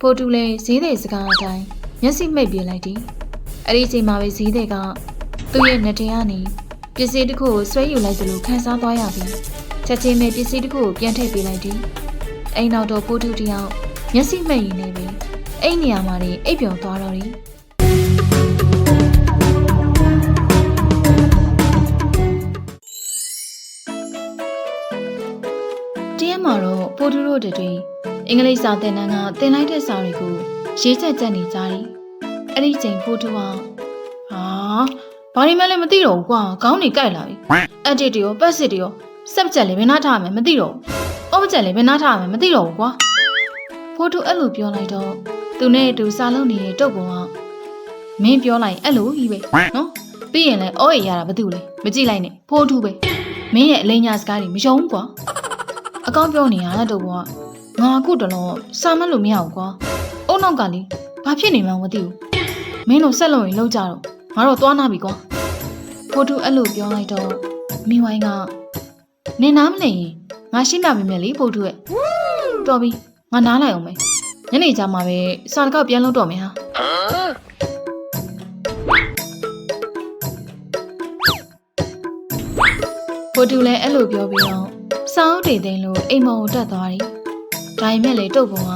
ဖိုတူလည်းဈေးတဲ့စကားအတိုင်းမျက်စိမှိတ်ပြလိုက်သည်အဲ့ဒီအချိန်မှာပဲဈေးတဲ့ကသူ့ရဲ့နှစ်ထင်ကနေပစ္စည်းတစ်ခုကိုဆွဲယူလိုက်သလိုခံစားသွားရပြီးချက်ချင်းပဲပစ္စည်းတစ်ခုကိုပြန်ထည့်ပေးလိုက်သည်အိမ်နောက်တော့ဖိုတူတယောက်မျက်စိမှိတ်ရင်းနေပြီအိမ်နေရာမှာနေအိပ်ပျော်သွားတော့တယ်တရက်မှာတော့ဖိုတူတို့တွေ အင်္ဂလိပ်စာသင်တန်းကသင်လိုက်တဲ့စာတွေကိုရေးချက်ချက်နေကြတယ်အဲ့ဒီချိန်ဖိုတူကဟာဘာလို့မှလည်းမသိတော့ဘူးကွာခေါင်းနေကြိုက်လာပြီအက်တစ်တွေရောပတ်စစ်တွေရောစက်ချက်လည်းဘယ်နှထားရမယ်မသိတော့ဘူးအော့ချက်လည်းဘယ်နှထားရမယ်မသိတော့ဘူးကွာဖိုတူအဲ့လိုပြောလိုက်တော့သူနဲ့အတူစာလုံးနေတဲ့တုတ်ပေါ်ကမင်းပြောလိုက်အဲ့လိုကြီးပဲနော်ပြီးရင်လည်းအော်ရရတာဘာတူလဲမကြည့်လိုက်နဲ့ဖိုတူပဲမင်းရဲ့အလိညာစကားတွေမယုံဘူးကွာအကောင်းပြောနေရတာတုတ်ပေါ်က ငါအခုတလုံးစာမလို့မရဘူးကွာအုံနောက်ကလေဘာဖြစ်နေမှန်းမသိဘူးမင်းတို့ဆက်လို့ရင်လောက်ကြတော့ငါတော့သွားနာပြီကွာဖိုတူအဲ့လိုပြောလိုက်တော့မိဝိုင်းကနင်နားမလဲရင်ငါရှင်းပြပေးမယ်လေဖိုတူရဲ့တော်ပြီငါနားလိုက်အောင်မယ်ညနေကြမှာပဲစာတကောက်ပြန်လုပ်တော့မယ်ဟာဖိုတူလည်းအဲ့လိုပြောပြီးတော့စောင်းတေသိန်းလို့အိမ်မော်ကိုတက်သွားတယ် ဒါပေမဲ့လေတုတ်ပုံက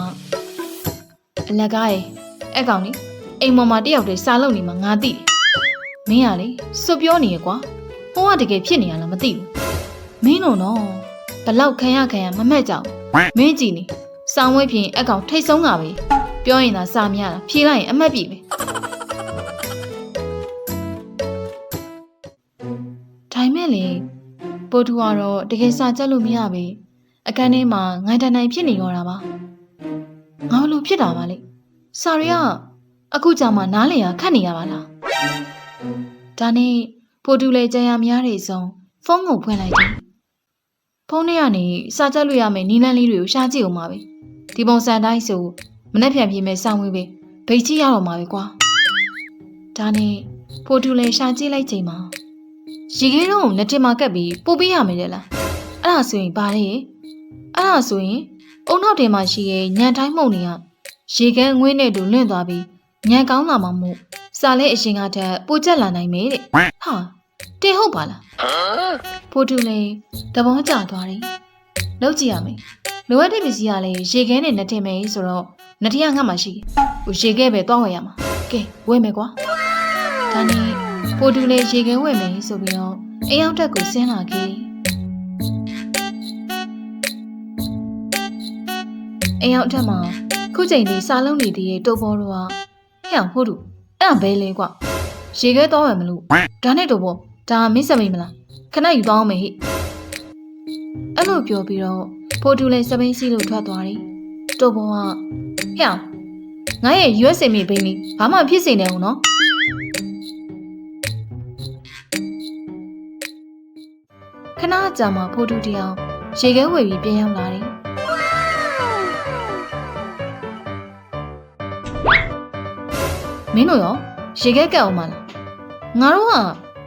အလက်ကားရဲ့အဲ့ကောင်လေအိမ်မော်မှာတယောက်တည်းစာလုပ်နေမှာငါသိတယ်မင်းကလေစွတ်ပြောနေရကွာဟိုကတကယ်ဖြစ်နေရလားမသိဘူးမင်းတို့နော်ဘလောက်ခံရခံရမမက်ကြဘူးမင်းကြည့်နေစောင်းဝဲပြင်အကောင်ထိတ်ဆုံးကပဲပြောရင်သာစာမရတာဖြေလိုက်ရင်အမက်ပြီပဲဒါပေမဲ့လေပိုတူကတော့တကယ်စာကြက်လို့မရပဲ အခန်းထဲမှာငိုင်းတန်တိုင်ဖြစ်နေရောတာပါငါဘလို့ဖြစ်တာပါလေစာရီကအခုကြာမှနားလည်ရခတ်နေရပါလားဒါနဲ့ပိုတူလေကြံရမရတဲ့ဆုံးဖုန်းကိုဖွင့်လိုက်တယ်ဖုန်းထဲကနေစာကြက်လို့ရမယ်နီးလန်းလေးတွေကိုရှားကြည့်အောင်ပါပဲဒီပုံစံတိုင်းဆိုမနှက်ဖြန်ပြေမဲ့စောင်းဝေးပဲဗိတ်ကြည့်ရတော့မှာပဲကွာဒါနဲ့ပိုတူလေရှားကြည့်လိုက်ချိန်မှာရေခဲတော့ကိုလက်တင်မှာကပ်ပြီးပို့ပေးရမယ်လေလားအဲ့ဒါဆိုရင်ဘာလဲ အဲ့ဒါဆိုရင်အုံနောက်တင်မှာရှိရဲ့ညံတိုင်းမှုန်နေကရေခဲငွေးနဲ့တူလွင့်သွားပြီးညံကောင်းလာမှမို့စာလဲအရှင်ကတည်းကပိုကျက်လာနိုင်မယ်တဲ့ဟာတင်ဟုတ်ပါလားဖိုတူလေတဘောကျသွားတယ်လောက်ကြည့်ရမယ်လိုအပ်တဲ့ပစ္စည်းကလည်းရေခဲနဲ့နှစ်တင်မယ်ဆိုတော့နှစ်တင်ကငတ်မှရှိတယ်ဟိုရေခဲပဲသွားဝယ်ရမှာကဲဝယ်မယ်ကွာဒါနဲ့ဖိုတူလေရေခဲဝယ်မယ်ဆိုပြီးတော့အိမ်ရောက်တက်ကိုဆင်းလာခဲ့ အိမ်ရောက်တက်မှာခုချိန်ဒီစားလုံးနေသေးတဲ့တုပ်ဘောတော့ဟဲ့အောင်ဟုတ်တူအဲ့ဒါဘဲလဲကွာရေခဲသွားမယ်မလို့ဒါနဲ့တော့ဘောဒါမင်းစမိတ်မလားခဏယူသွားအောင်မေဟိအဲ့လိုပြောပြီးတော့ဖိုတူလည်းစပိန်စီလို့ထွက်သွားတယ်တုပ်ဘောကဟဲ့အောင်ငါရဲ့ USA မိဘိန်းလေးဘာမှဖြစ်စေနေအောင်နော်ခဏကြာမှဖိုတူတယောက်ရေခဲဝယ်ပြီးပြန်ရောက်လာတယ် မင်းတို့ရောရေခဲကတ်အောင်မလားငါတို့က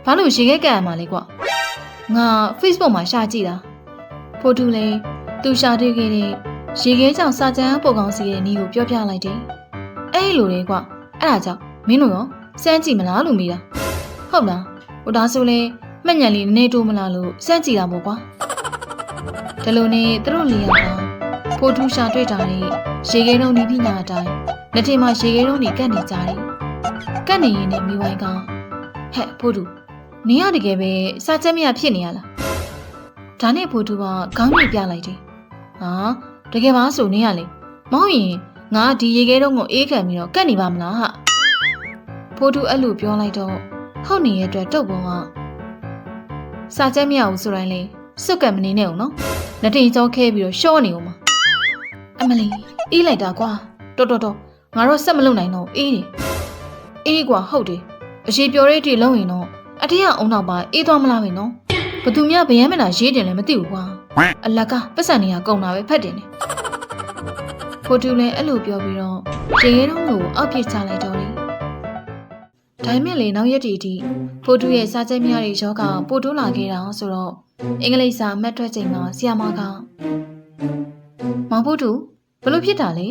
ဘာလို့ရေခဲကတ်ရမှာလဲကွာငါ Facebook မှာရှာကြည့်တာဖိုတူလည်းသူရှာတွေ့ခဲ့တဲ့ရေခဲကြောင့်စာကြမ်းပုံကောင်းစီရဲ့နီးကိုပြောပြလိုက်တယ်အဲ့ဒီလိုလေကွာအဲ့ဒါကြောင့်မင်းတို့ရောစမ်းကြည့်မလားလို့မေးတာဟုတ်လားဟိုဒါဆိုလေမှတ်ညံလေးနည်းနည်းတိုးမလားလို့စမ်းကြည့်တာပေါ့ကွာဒါလိုနဲ့သူတို့လေးယောက်ကဖိုတူရှာတွေ့တာနဲ့ရေခဲလုံးဒီပညာအတိုင်းလက်ထင်မှာရေခဲလုံးတွေကတ်နေကြတယ် ကတ်နေရင်လည်းမိဝိုင်းကဟဲ့ဖိုတူနင်ရတကယ်ပဲစာချက်မရဖြစ်နေရလားဒါနဲ့ဖိုတူကခေါင်းပြပြလိုက်တယ်ဟာတကယ်ပါဆိုနင်ရလေမဟုတ်ရင်ငါဒီရေခဲတုံးကိုအေးခံပြီးတော့ကတ်နေပါမလားဟာဖိုတူအဲ့လိုပြောလိုက်တော့ဟုတ်နေရဲ့အတွက်တုတ်ပုံကစာချက်မရဘူးဆိုတိုင်းလေစွတ်ကတ်မနေနဲ့ဦးနော်လက်တင်ကြောခဲပြီးတော့ရှော့နေဦးမှာအမလီအေးလိုက်တာကွာတော်တော်တော်ငါတော့ဆက်မလုပ်နိုင်တော့အေးတယ် အေးကွာဟုတ်တယ်အရှိပြောတဲ့တီလုံးရင်တော့အထက်ကအုံနောက်ပါအေးသွားမလားပဲနော်ဘသူများဗယမ်းမလားရေးတယ်လည်းမသိဘူးကွာအလကပတ်စံနေရကုန်တာပဲဖတ်တယ်နေဖိုတူလည်းအဲ့လိုပြောပြီးတော့ရေရဲတုံးကိုအောက်ပြစ်ချလိုက်တော့တယ်ဒါပေမဲ့လေနောက်ရက်တီတီဖိုတူရဲ့စားချက်များတွေယောဂပိုတိုးလာခဲ့တာဆိုတော့အင်္ဂလိပ်စာမှတ်ထွက်ချိန်မှာဆီယာမကမောင်ဖိုတူဘလို့ဖြစ်တာလဲ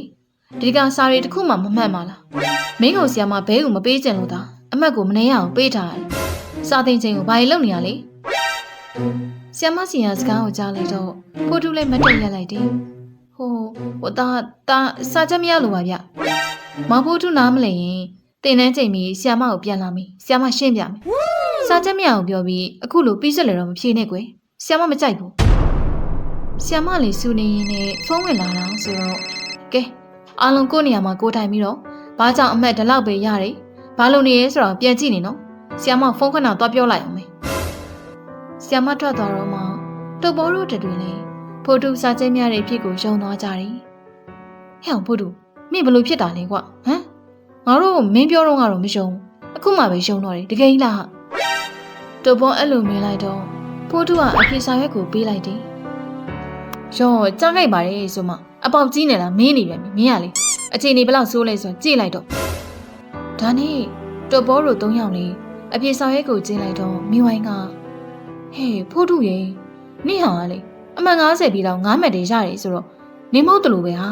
ဒီကစာရီတစ်ခုမှမမှတ်ပါလား မင်းကိုဆရာမဘဲကိုမပေးချင်လို့သာအမတ်ကိုမနေရအောင်ပေးထားတယ်စာသင်ချိန်ကိုဘာလို့လုပ်နေရလဲဆရာမစီရစကားကိုကြားလိုက်တော့ဖိုးတူလည်းမတ်တက်ရက်လိုက်တယ်ဟိုဟိုတာတာစာချက်မရလို့ပါဗျမဖိုးတူနားမလည်ရင်တင်နှန်းချိန်ပြီးဆရာမကိုပြန်လာပြီဆရာမရှင်းပြမယ်စာချက်မရအောင်ပြောပြီးအခုလိုပြီးစက်လေတော့မဖြေနဲ့ကွယ်ဆရာမမကြိုက်ဘူးဆရာမလေးစူနေရင်နဲ့ဖုန်းဝင်လာတာဆိုတော့ကဲအားလုံးကိုယ့်နေရာမှာကိုယ်ထိုင်ပြီးတော့ ဘာကြောင့်အမတ်ဒီလောက်ပဲရတယ်ဘာလို့နေရဲဆိုတော့ပြန်ကြည့်နေနော်ဆရာမဖုန်းခဏတော့ပြောလိုက်အောင်မေဆရာမထွက်သွားတော့မှတုပ်ပေါ်တို့တတွေလေဖိုတူစာချက်များတဲ့ဖြစ်ကိုယုံသွားကြတယ်ဟဲ့အောင်ဖိုတူမင်းဘလို့ဖြစ်တာလဲကွာဟမ်ငါတို့မင်းပြောတော့ကတော့မယုံအခုမှပဲယုံတော့တယ်တကယ်လားတုပ်ပေါ်အဲ့လိုမြင်လိုက်တော့ဖိုတူကအပြေစာရွက်ကိုပေးလိုက်တယ်ရောကြားလိုက်ပါလေဆိုမှ အပေါက်ကြီးနေလားမင်းနေပြန်ပြီမင်းရလေအချိန်နေဘယ်လောက်ဆိုးလဲဆိုကြည့်လိုက်တော့ဒါနဲ့တုပ်ပေါ်တို့၃ယောက်လေအပြေစာရွက်ကိုကျင်းလိုက်တော့မိဝိုင်းကဟေးဖိုတူရေနေဟောင်ကလေအမှန်90ပြီးတော့9မှတ်တည်းရတယ်ဆိုတော့နေမဟုတ်တလို့ပဲဟာ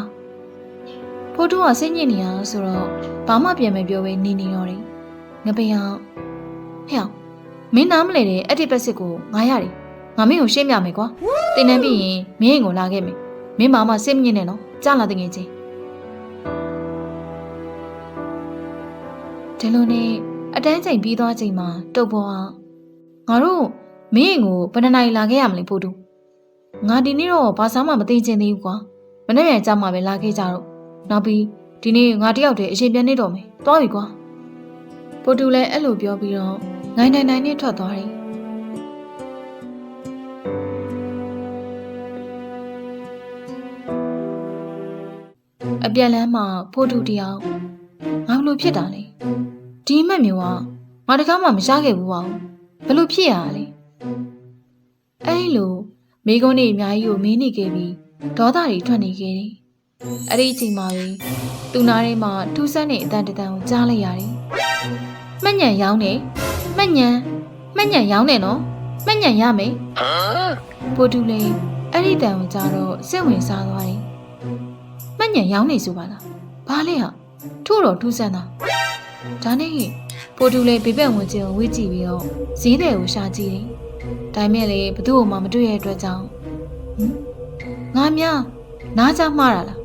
ဖိုတူကစိတ်ညစ်နေရဆိုတော့ဘာမှပြန်မပြောဘဲနေနေတော့တယ်ငပင်အောင်ဟဲ့အောင်မင်းနားမလဲတဲ့အတစ်ပတ်စစ်ကိုငါရတယ်ငါမင်းကိုရှင်းပြမယ်ကွာတင်နေပြီးရင်မင်းရင်ကိုလာခဲ့မယ် မင်းဘာမှစိတ်မညစ်နဲ့နော်ကြားလာတဲ့ငယ်ချင်းဒီလိုနဲ့အတန်းချိန်ပြီးသွားချိန်မှာတုတ်ပေါ်ကငါတို့မင်းရင်ကိုဘယ်နှနိုင်လာခဲ့ရမလဲဖိုတူငါဒီနေ့တော့ဘာစားမှမသိချင်သေးဘူးကွာမနေ့ပြန်ကြမှာပဲလာခဲ့ကြတော့နောက်ပြီးဒီနေ့ငါတယောက်တည်းအချိန်ပြန်နေတော့မယ်သွားပြီကွာဖိုတူလည်းအဲ့လိုပြောပြီးတော့ငိုင်းနိုင်နိုင်နဲ့ထွက်သွားတယ် ပြန်လန်းမှာဖိုတူတယောက်ငါဘလို့ဖြစ်တာလဲဒီအမှတ်မျိုးကငါတကားမှမရခဲ့ဘူးပါဘူးဘလို့ဖြစ်ရလဲအဲ့လိုမိကုန်းတွေအများကြီးကိုမင်းနေခဲ့ပြီးဒေါသတွေထွက်နေခဲ့တယ်အဲ့ဒီအချိန်မှာပဲသူနာထဲမှာထူးဆန်းတဲ့အတန်တန်ကိုကြားလိုက်ရတယ်မှတ်ညံရောင်းနေမှတ်ညံမှတ်ညံရောင်းနေနော်မှတ်ညံရမယ်ပိုတူလေးအဲ့ဒီတန်ကိုကြားတော့စိတ်ဝင်စားသွားတယ် မှတ်ညံရောင်းနေဆိုပါလားဘာလဲဟာထို့တော့ထူးဆန်းတာဒါနဲ့ပိုတူလေးဘေးဘက်ဝင်ကျင်ကိုဝေ့ကြည့်ပြီးတော့ဈေးတယ်ကိုရှာကြည့်တယ်ဒါပေမဲ့လေဘသူ့ကိုမှမတွေ့ရတဲ့အတွက်ကြောင့်ဟမ်ငါများနားကြမှားတာလား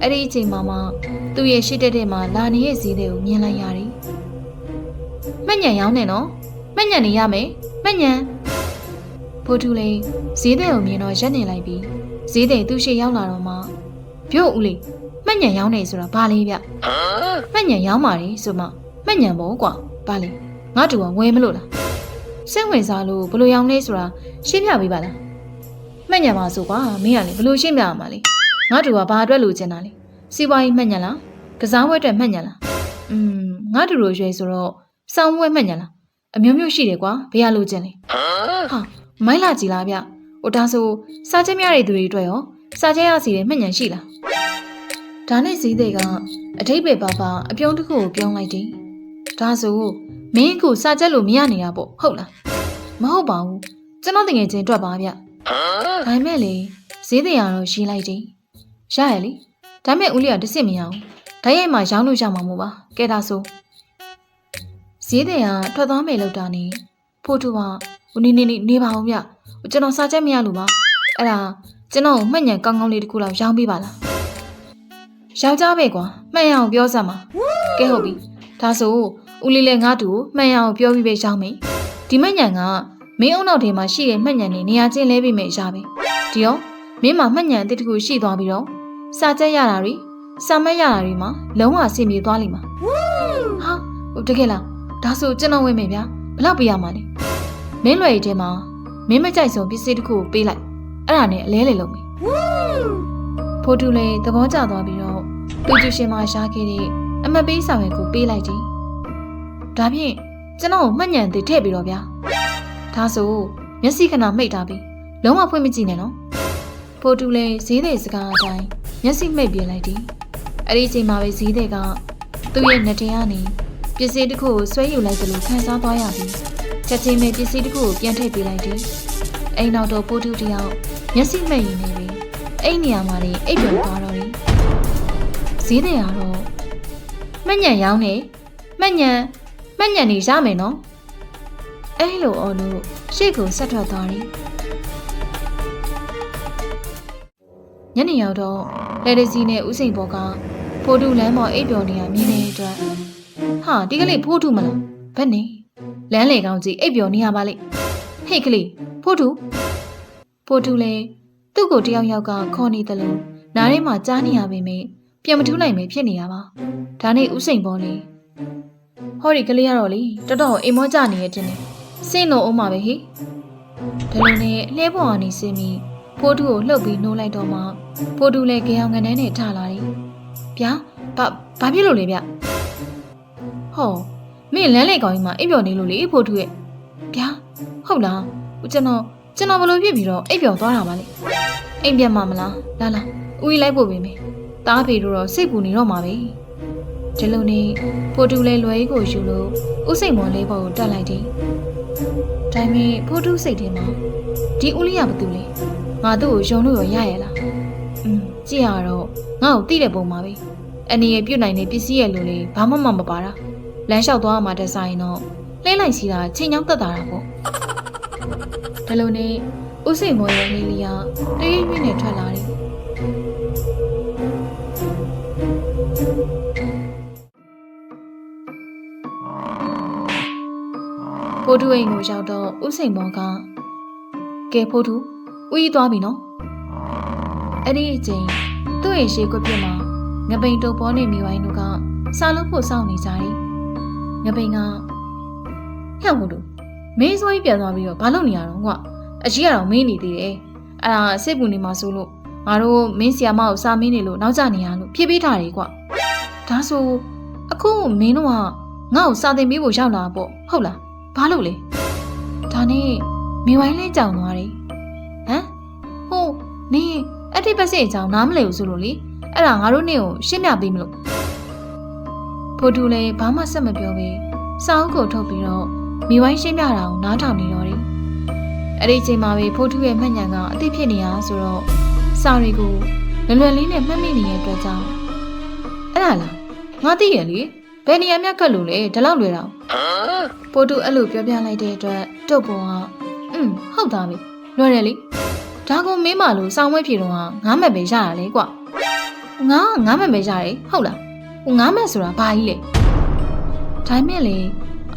အဲ့ဒီအချိန်မှာမှသူ့ရဲ့ရှစ်တက်တဲ့မှာလာနေတဲ့ဈေးတဲ့ကိုမြင်လိုက်ရတယ်။မှတ်ညံရောင်းနေနော်။မှတ်ညံနေရမယ်။မှတ်ညံ ဖိုးထူလေးဈေးတဲ့ကိုမြင်တော့ရက်နေလိုက်ပြီးဈေးတဲ့သူ့ရှေ့ရောက်လာတော့မှပြို့ဦးလေးမှတ်ညံရောင်းနေဆိုတာဘာလေးဗျ။မှတ်ညံရောင်းပါလေဆိုမှမှတ်ညံပေါ့ကွာ။ဘာလဲငါတူကဝဲမလို့လား။စိတ်ဝင်စားလို့ဘလို့ရောင်းလဲဆိုတာရှင်းပြပေးပါလား။မှတ်ညံပါဆိုကွာမင်းကလေဘလို့ရှင်းပြရမှာလဲ။ငါတူကဘာအတွက်လိုချင်တာလဲ။စီးပွားရေးမှတ်ညံလား။ကစားဝဲအတွက်မှတ်ညံလား။อืมငါတူလိုရွယ်ဆိုတော့စောင်းဝဲမှတ်ညံလား။အမျိုးမျိုးရှိတယ်ကွာဘယ်ရလိုချင်လဲ။ဟာ မိုင်းလာကြည်လားဗျ။ဟိုဒါဆိုစားချက်များတဲ့သူတွေအတွက်ရောစားချက်ရစီတဲ့မှတ်ညံရှိလား။ဒါနဲ့ဈေးတွေကအထိတ်ပဲပါပါအပြုံးတစ်ခုကိုပြောင်းလိုက်တယ်။ဒါဆိုမင်းအခုစားချက်လို့မရနေတာပေါ့ဟုတ်လား။မဟုတ်ပါဘူး။ကျွန်တော်တကယ်ချင်းတွက်ပါဗျ။ဒါပေမဲ့လေဈေးတွေကတော့ရေးလိုက်တယ်။ရရလေ။ဒါပေမဲ့ဦးလေးကတစ်စစ်မရအောင်။ဓာတ်ရိုက်မှရောင်းလို့ရမှာမို့ပါ။ကဲဒါဆိုဈေးတွေကထွက်သွားမယ်လို့တာနေဖိုးတူကဦး နေနေနေနေပါအောင်ဗျ။ကျွန်တော်စားချက်မရလို့ပါ။အဲ့ဒါကျွန်တော်ကိုမှတ်ညံကောင်းကောင်းလေးတစ်ခုလောက်ရောင်းပေးပါလား။ယောက်ျားပဲကွာမှတ်ရအောင်ပြောစမ်းပါ။ကဲဟုတ်ပြီ။ဒါဆိုဦးလေးလည်းငါ့တူကိုမှတ်ရအောင်ပြောပြီးပဲရောင်းမယ်။ဒီမှတ်ညံကမင်းအုံနောက်ထဲမှာရှိတဲ့မှတ်ညံနေနေရာချင်းလဲပြီးမယ်ရပါ။ဒီရောမင်းမှာမှတ်ညံအတစ်တစ်ခုရှိသွားပြီးတော့စားချက်ရတာတွေစာမက်ရတာတွေမှာလုံးဝအဆင်ပြေသွားလိမ့်မှာ။ဟာဟုတ်တကယ်လားဒါဆိုကျွန်တော်ဝင်မယ်ဗျာဘယ်လောက်ပေးရမှာလဲ။ မင်းလွယ်ရီထဲမှာမင်းမကြိုက်ဆုံးပစ္စည်းတစ်ခုကိုပေးလိုက်အဲ့ဒါနဲ့အလဲလေလုံးမယ်။ဖိုတူလည်းသဘောကျသွားပြီးတော့တူကျူရှင်မှာရှားခဲ့တဲ့အမတ်ပေးဆောင်ရွက်ကိုပေးလိုက်တယ်။ဒါဖြင့်ကျွန်တော်ကိုမှတ်ညံသေးထည့်ပြီးတော့ဗျာ။ဒါဆိုမျက်စိခဏမိတ်ထားပြီးလုံးဝဖွင့်မကြည့်နဲ့နော်။ဖိုတူလည်းဈေးတဲ့စကားအတိုင်းမျက်စိမိတ်ပြလိုက်တယ်။အဲ့ဒီအချိန်မှာပဲဈေးတဲ့ကသူ့ရဲ့နှစ်ထင်ကနေပစ္စည်းတစ်ခုကိုဆွဲယူလိုက်တယ်လို့ခံစားသွားရပြီး ချက်ချင်းပဲပစ္စည်းတစ်ခုကိုပြန်ထည့်ပေးလိုက်တယ်။အိမ်နောက်တော့ဖိုတူတယောက်မျက်စိမိတ်ရင်းနေပြီ။အဲ့နေရာမှာနေအိပ်ပျော်သွားတော့တယ်။ဈေးတယ်ကတော့မှတ်ညံရောင်းနေမှတ်ညံမှတ်ညံနေရမယ်နော်အဲ့လိုအော်လို့ရှေ့ကိုဆက်ထွက်သွားတယ်ညနေရောက်တော့လက်ရစီနဲ့ဥစိန်ဘောကဖိုးတူလမ်းပေါ်အိပ်ပျော်နေတာမြင်နေတဲ့အတွက်ဟာဒီကလေးဖိုးတူမလားဘယ်နေ လမ်းလေကောင်းကြီးအိပ်ပျော်နေရပါလိမ့်ဟေ့ကလေးဖိုးတူဖိုးတူလေသူ့ကိုတယောက်ယောက်ကခေါ်နေတယ်လို့နားထဲမှာကြားနေရပေမယ့်ပြန်မထူးနိုင်ပဲဖြစ်နေရပါဒါနဲ့ဥစိန်ဘောလေဟောဒီကလေးကတော့လေတော်တော်အိမ်မောကြနေရဲ့တင်နေစင့်လို့အောင်ပါပဲဟိဒါလိုနဲ့အလဲပေါ်ကနေစင်းပြီးဖိုးတူကိုလှုပ်ပြီးနှိုးလိုက်တော့မှဖိုးတူလည်းကြောင်ငန်းနဲ့ထလာတယ်ဗျာဘာဘာဖြစ်လို့လဲဗျဟော မင်းလမ်းလေကောင်ကြီးမှာအိပ်ပျော်နေလို့လေဖိုးတူရဲ့ဗျာဟုတ်လားကျွန်တော်ကျွန်တော်ဘလို့ဖြစ်ပြီးတော့အိပ်ပျော်သွားတာပါလေအိမ်ပြန်မှာမလားလာလာဦးကြီးလိုက်ပို့ပေးမယ်တားဖေတို့တော့စိတ်ပူနေတော့မှာပဲဒီလိုနဲ့ဖိုးတူလည်းလွယ်ကြီးကိုယူလို့ဥစိန်မော်လေးပေါ်ကိုတက်လိုက်တယ်ဒါပေမဲ့ဖိုးတူစိတ်ထဲမှာဒီဦးလေးကဘာတူလဲငါသူ့ကိုယုံလို့ရရရဲ့လားอืมကြည့်ရတော့ငါ့ကိုတိတဲ့ပုံပါပဲအနေရပြုတ်နိုင်တဲ့ပစ္စည်းရဲ့လူလေးဘာမှမမပါတာ လမ်းလျှောက်သွားမှတက်ဆိုင်တော့လှဲလိုက်စီတာချိန်ချောင်းတက်တာတာပေါ့ဒါလိုနဲ့ဥစိန်မော်ရဲ့လေးလေးကတေးရွေးနဲ့ထွက်လာတယ်ဖိုးတူအိမ်ကိုရောက်တော့ဥစိန်မော်ကကဲဖိုးတူဥကြီးသွားပြီနော်အဲ့ဒီအချိန်သူ့ရဲ့ရှေးကွက်ပြစ်မှာငပိန်တုပ်ပေါ်နေမိဝိုင်းတို့ကစားလို့ဖို့စောင့်နေကြတယ် ငပိန်ကဟဲ့ဖိုးတူမင်းစွာကြီးပြန်သွားပြီးတော့ဘာလုပ်နေရတော့ကွာအကြီးကတော့မင်းနေသေးတယ်အဲ့ဒါစိတ်ပူနေမှာဆိုလို့ငါတို့မင်းဆီယာမကိုစာမင်းနေလို့နောက်ကျနေရလို့ဖြည်းဖြည်းထားတယ်ကွာဒါဆိုအခုမင်းတို့ကငါ့ကိုစာသင်ပေးဖို့ရောက်လာပေါ့ဟုတ်လားဘာလို့လဲဒါနဲ့မိဝိုင်းလဲကြောင်သွားတယ်ဟမ်ဟိုနင်းအဲ့ဒီပတ်စင်အကြောင်းနားမလည်ဘူးဆိုလို့လေအဲ့ဒါငါတို့နေ့ကိုရှင်းပြပေးမလို့ ဖိုတူလည်းဘာမှဆက်မပြောပဲစာအုပ်ကိုထုတ်ပြီးတော့မိဝိုင်းရှင်းပြတာကိုနားထောင်နေတော့တယ်အဲ့ဒီအချိန်မှာပဲဖိုတူရဲ့မှတ်ဉာဏ်ကအသိဖြစ်နေရဆိုတော့စာတွေကိုလွယ်လွယ်လေးနဲ့မှတ်မိနေတဲ့အတွက်ကြောင့်အဲ့ဒါလားငါသိရလေဘယ်နေရာမြတ်ကတ်လို့လဲဒီလောက်လွယ်တော့ပိုတူအဲ့လိုပြောပြလိုက်တဲ့အတွက်တုတ်ပေါ်ကอืมဟုတ်သားပြီလွယ်တယ်လေဒါကမင်းမလို့စောင်းမွေးဖြေတော့ငားမက်ပဲရတာလေကွငါငားမက်ပဲရတယ်ဟုတ်လား ဟိုငားမက်ဆိုတာဘာကြီးလဲဒါမဲ့လေ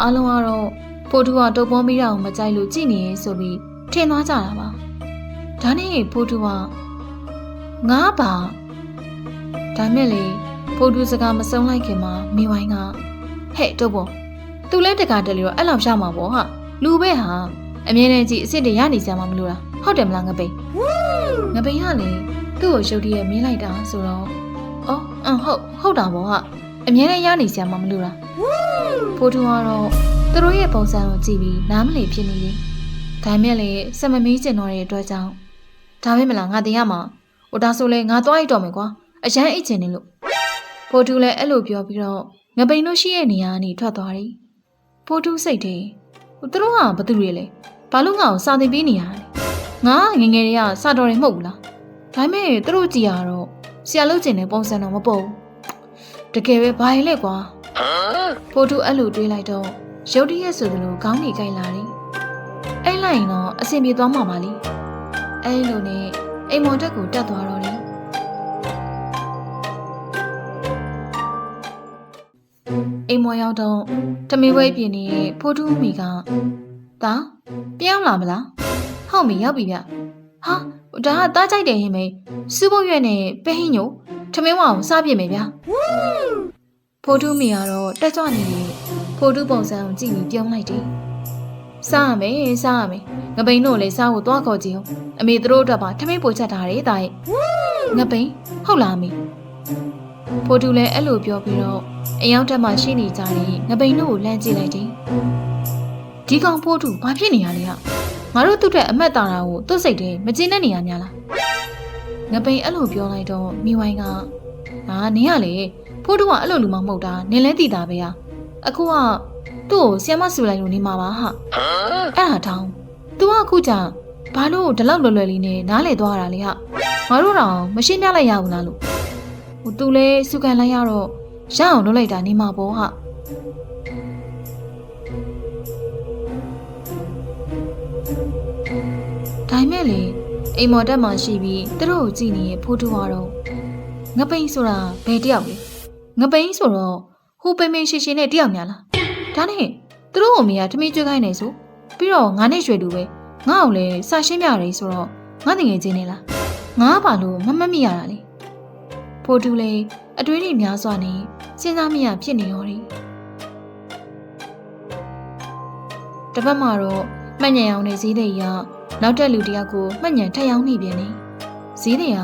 အားလုံးကတော့ပိုတူကတုတ်ပေါ်မိတာကိုမကြိုက်လို့ကြည်နေရေးဆိုပြီးထင်သွားကြတာပါဒါနဲ့ပိုတူကငါပါဒါမဲ့လေပိုတူစကားမစုံလိုက်ခင်မှာမိဝိုင်းကဟဲ့တုတ်ပေါ်သူလဲတကာတက်လို့အဲ့လောက်ရမှာပေါ့ဟာလူပဲဟာအမြဲတမ်းကြည့်အစ်စ်တွေရနေစရာမှမလိုတာဟုတ်တယ်မလားငပိန်ငပိန်ကလည်းသူ့ကိုရုပ်တရက်မြင်လိုက်တာဆိုတော့ အော်အင်းဟုတ်ဟုတ်တာပေါ့ဟာအမြဲတမ်းရနေစရာမှမလိုတာဖိုးတူကတော့သူတို့ရဲ့ပုံစံကိုကြည့်ပြီးနားမလည်ဖြစ်နေတယ်ဒါမဲ့လည်းစမမီးကျင်တော့တဲ့အတွက်ကြောင့်ဒါပဲမလားငါတင်ရမှာဟိုဒါဆိုလဲငါသွားလိုက်တော့မယ်ကွာအရန်အိတ်ချင်နေလို့ဖိုးတူလည်းအဲ့လိုပြောပြီးတော့ငပိန်တို့ရှိရဲ့နေရာကနေထွက်သွားတယ်ဖိုးတူးစိတ်တယ်ဟိုသူတို့ကဘာသူတွေလဲဘာလို့ငါ့ကိုစာသင်ပေးနေရလဲငါငယ်ငယ်တွေကစာတော်တွေမဟုတ်ဘူးလားဒါပေမဲ့သူတို့ကြည်ရတော့ ဆရာလုပ်ကျင်တဲ့ပုံစံတော့မပေါ်ဘူးတကယ်ပဲဘာလဲကွာဖိုးတူးအဲ့လိုတွေးလိုက်တော့ရုတ်တရက်ဆိုသလိုခေါင်းကြီးကိုက်လာတယ်အဲ့လိုက်ရင်တော့အဆင်ပြေသွားမှာပါလေအဲ့လိုနဲ့အိမ်မော်တက်ကိုတက်သွားတော့တယ်အိမ်မော်ရောက်တော့တမီဝဲပြင်းနေတဲ့ဖိုးတူးမီကဒါပြောင်းလာမလားဟုတ်ပြီရောက်ပြီဗျ ဟာဒါကတားကြိုက်တယ်ဟင်မေစူးပုတ်ရွက်နဲ့ပဲဟင်းညိုထမင်းဝအောင်စားပြစ်မယ်ဗျာဖိုးတူးမီကတော့တက်ကြွနေတယ်ဖိုးတူးပုံစံကိုကြည့်ပြီးပြုံးလိုက်တယ်စားရမယ်စားရမယ်ငပိန်တို့လည်းစားဖို့သွားခေါ်ကြည့်အောင်အမေတို့အတွက်ပါထမင်းပို့ချက်ထားတယ်တာရဲ့ငပိန်ဟုတ်လားအမေဖိုးတူးလည်းအဲ့လိုပြောပြီးတော့အယောက်တက်မှရှိနေကြတဲ့ငပိန်တို့ကိုလှမ်းကြည့်လိုက်တယ်။ဒီကောင်ဖိုးတူဘာဖြစ်နေရလဲဟာ ငါတို့သူ့တဲ့အမတ်တာတာကိုသူ့စိတ်ထဲမကျင်းတဲ့နေရများလား။ငပိန်အဲ့လိုပြောလိုက်တော့မိဝိုင်းကဟာနင်းကလေဖိုးတူကအဲ့လိုလူမှမဟုတ်တာနင်းလဲတည်တာပဲဟာအခုကသူ့ကိုဆီယမဆူလိုက်လို့နေမှာပါဟာအဲ့ဒါတောင်း तू ကအခုကျဘာလို့ဒီလောက်လွယ်လွယ်လေးနဲ့နားလေသွားတာလဲဟာငါတို့တော့မရှင်းပြလိုက်ရဘူးလားလို့ဟိုသူလဲစုခံလိုက်ရတော့ရအောင်လုပ်လိုက်တာနေမှာပေါ့ဟာ ဒါပေမဲ့လေအိမ်မော်တက်မှရှိပြီးသူတို့ကိုကြည့်နေတဲ့ဖိုးတူကတော့ငပိန်ဆိုတာဘယ်တယောက်လဲငပိန်ဆိုတော့ဟိုပိန်ပိန်ရှည်ရှည်နဲ့တယောက်များလားဒါနဲ့သူတို့အမေကထမင်းကျွေးခိုင်းနေဆိုပြီးတော့ငါနဲ့ရွှေတူပဲငါ့အောင်လဲစာရှင်းပြရတယ်ဆိုတော့ငါတငယ်ချင်းနေလားငါဘာလို့မမတ်မိရတာလဲဖိုးတူလေအတွေးတွေများစွာနဲ့စဉ်းစားမိရဖြစ်နေရောတယ်တစ်ဖက်မှာတော့ မှတ်ညံအောင်နေစည်းတဲ့ရနောက်တက်လူတယောက်ကိုမှတ်ညံထက်ရောက်နေပြန်နေစည်းတဲ့က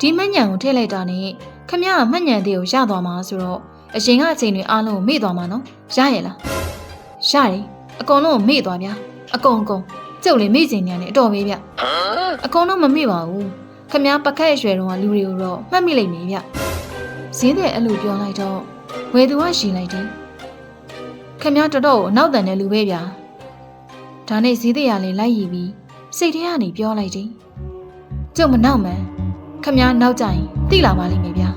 ဒီမှတ်ညံကိုထည့်လိုက်တာနဲ့ခမရမှတ်ညံတဲ့ကိုရသွားမှာဆိုတော့အရင်ကအချိန်တွေအားလုံးကိုမေ့သွားမှာနော်ရရဲ့လားရတယ်အကုန်လုံးကိုမေ့သွားဗျာအကုန်အကုန်ကျုပ်လေမေ့ချင်နေတယ်အတော်ပဲဗျအကုန်လုံးမမေ့ပါဘူးခမရပကက်ရွှေတုံးကလူတွေကိုတော့မှတ်မိလိမ့်မယ်ဗျဈေးတဲ့အဲ့လိုပြောလိုက်တော့ဝယ်သူကရှည်လိုက်တယ်ခမရတော်တော်ကိုအနောက်တန်တဲ့လူပဲဗျာ ဒါနဲ့ဈေးတဲ့ရလေးလိုက်ရည်ပြီးစိတ်ထဲကနေပြောလိုက်တယ်ကျုပ်မနောက်မှန်ခမရနောက်ကြရင်တိလာပါလိမ့်မယ်ဗျာ